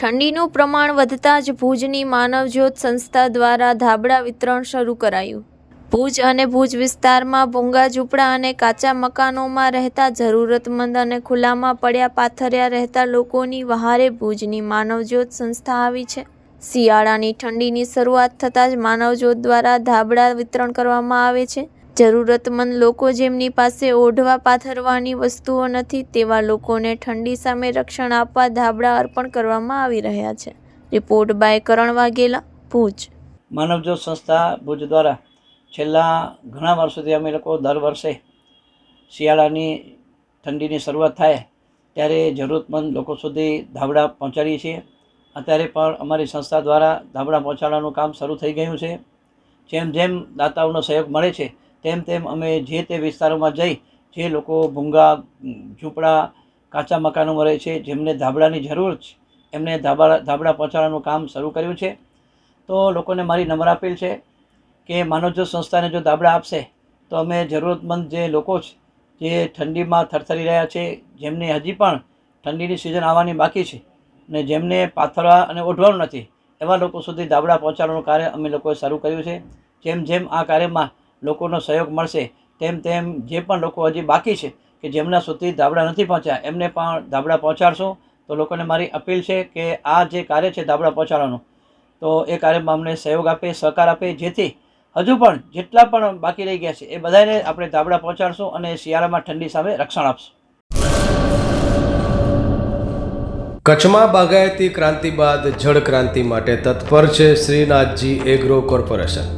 ઠંડીનું પ્રમાણ વધતા જ ભુજની માનવજ્યોત સંસ્થા દ્વારા ધાબળા વિતરણ શરૂ કરાયું. ભુજ અને ભુજ વિસ્તારમાં ભૂંગા, ઝૂંપડા અને કાચા મકાનોમાં રહેતા જરૂરતમંદ અને ખુલ્લામાં પડ્યા પાથર્યા રહેતા લોકોની વહારે ભુજની માનવજ્યોત સંસ્થા આવી છે. શિયાળાની ઠંડીની શરૂઆત થતાં જ માનવજ્યોત દ્વારા ધાબળા વિતરણ કરવામાં આવે છે. જરૂરતમંદ લોકો જેમની પાસે ઓઢવા, પાથરવાની વસ્તુઓ નથી, તેવા લોકોને ઠંડી સામે રક્ષણ આપવા ધાબળા અર્પણ કરવામાં આવી રહ્યા છે. Report by Karan Vaghela, Bhuj. Manavjyot સંસ્થા ભુજ દ્વારા છેલ્લા ઘણા વર્ષોથી અમે લોકો દર વર્ષે શિયાળાની ઠંડીની શરૂઆત થાય ત્યારે જરૂરતમંદ લોકો સુધી ધાબળા પહોંચાડીએ છીએ. અત્યારે પણ અમારી સંસ્થા દ્વારા ધાબળા પહોંચાડવાનું કામ શરૂ થઈ ગયું છે. જેમ જેમ દાતાઓનો સહયોગ મળે છે તેમ તેમ અમે જે તે વિસ્તારોમાં જઈ, જે લોકો ભૂંગા, ઝૂંપડા, કાચા મકાનોમાં રહે છે, જેમને ધાબળાની જરૂર છે, એમને ધાબળા ધાબળા પહોંચાડવાનું કામ શરૂ કર્યું છે. તો લોકોને મારી નમ્ર અપીલ છે કે માનવજો સંસ્થાને જો ધાબળા આપશે, તો અમે જરૂરતમંદ જે લોકો છે, જે ઠંડીમાં થરથરી રહ્યા છે, જેમને હજી પણ ઠંડીની સિઝન આવવાની બાકી છે અને જેમને પાથરવા અને ઓઢવાનું નથી, એવા લોકો સુધી ધાબળા પહોંચાડવાનું કાર્ય અમે લોકોએ શરૂ કર્યું છે. જેમ જેમ આ કાર્યમાં લોકોનો સહયોગ મળશે, તેમ તેમ જે પણ લોકો હજી બાકી છે, કે જેમના સુધી ધાબળા નથી પહોંચ્યા, એમને પણ ધાબળા પહોંચાડશું. તો લોકોને મારી અપીલ છે કે આ જે કાર્ય છે ધાબળા પહોંચાડવાનું, તો એ કાર્યમાં અમને સહયોગ આપે, સહકાર આપે, જેથી હજુ પણ જેટલા પણ બાકી રહી ગયા છે, એ બધાને આપણે ધાબળા પહોંચાડશું અને શિયાળામાં ઠંડી સામે રક્ષણ આપશું. કચ્છમાં બાગાયતી ક્રાંતિ બાદ જળ ક્રાંતિ માટે તત્પર છે શ્રીનાથજી એગ્રો કોર્પોરેશન.